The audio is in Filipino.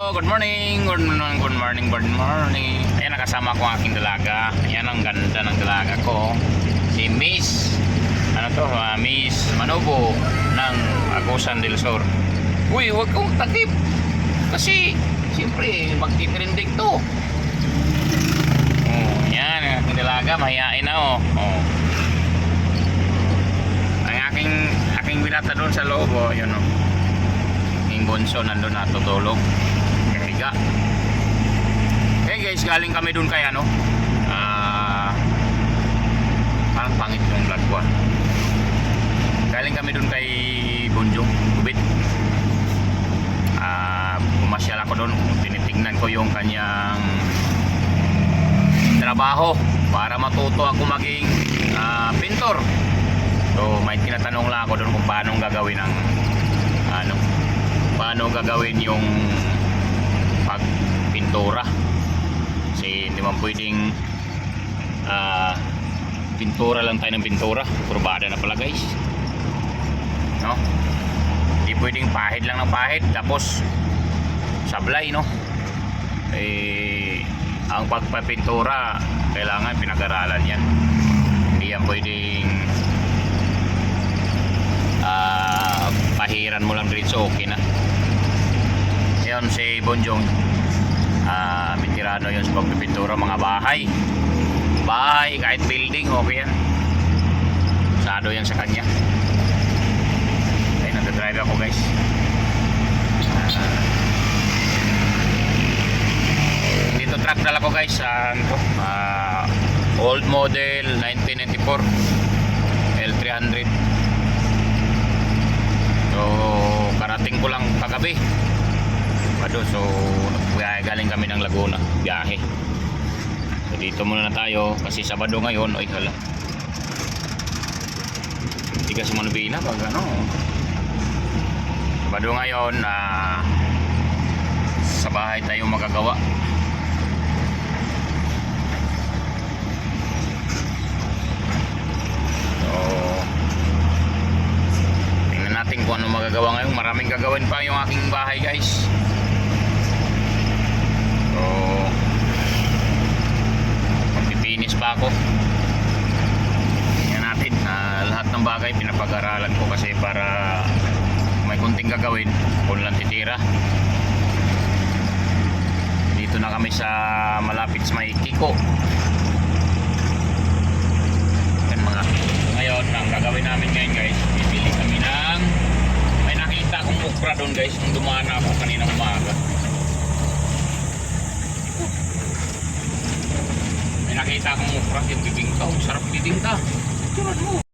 Good morning, good morning, good morning, good morning. Ayan, nakasama ko ang aking dalaga. Ayan ang ganda ng dalaga ko. Si Miss, ano to, ah, Miss Manobo ng Agusan del Sur. Uy, huwag kong takip. Kasi, siyempre, magtitrendig to. Oh, yan, ang aking dalaga, mahihain na oh. oh. Ang aking, aking binata doon sa loob, oh, yun oh. Yung bunso nandun natutulog. Kaya Hey guys, galing kami dun kay ano. Ah parang pangit yung vlog ko ah. Galing kami dun kay Bunjong, Kubit. Ah, pumasyal ako doon. Tinitingnan ko yung kanyang trabaho para matuto ako maging ah, pintor. So, may tinatanong lang ako doon kung paano gagawin ang ano, paano gagawin yung pagpintura kasi hindi man pwedeng ah, pintura lang tayo ng pintura. Kurbada na pala guys. No? Hindi pwedeng pahid lang ng pahid. Tapos sablay no? Eh ang pagpapintura kailangan pinag-aralan yan. Hindi yan pwedeng ah pahiran mo lang diretso okay na. Yun si Bonjong ah veterano yun sa pagpipintura mga bahay. Bahay kahit building okay yan. Sado yan sa kanya. Ay nagdadrive ako guys. Ah, dito truck dala ko guys. To, ah, old model 1994 L300 so karating ko lang kagabi Sabado. So, galing kami ng Laguna. Biyahe. So, dito muna na tayo. Kasi Sabado ngayon. Ay, hala. Mo na bina pag ano. Sabado ngayon, ah, sa bahay tayo magagawa. Natin kung ano magagawa ngayon. Maraming gagawin pa yung aking bahay guys. So, magpipinis pa ako. Tingnan natin. ah, lahat ng bagay pinapag-aralan ko kasi para may kunting gagawin kung lang titira. Dito na kami sa malapit sa may Kiko. Yan mga. Ngayon, ang gagawin namin ngayon guys, bibili kami ng may nakita akong ukra doon guys nung dumaan ako kanina umaga. Nakita akong ukra yung bibingka. Ang sarap bibingka. Tulad mo.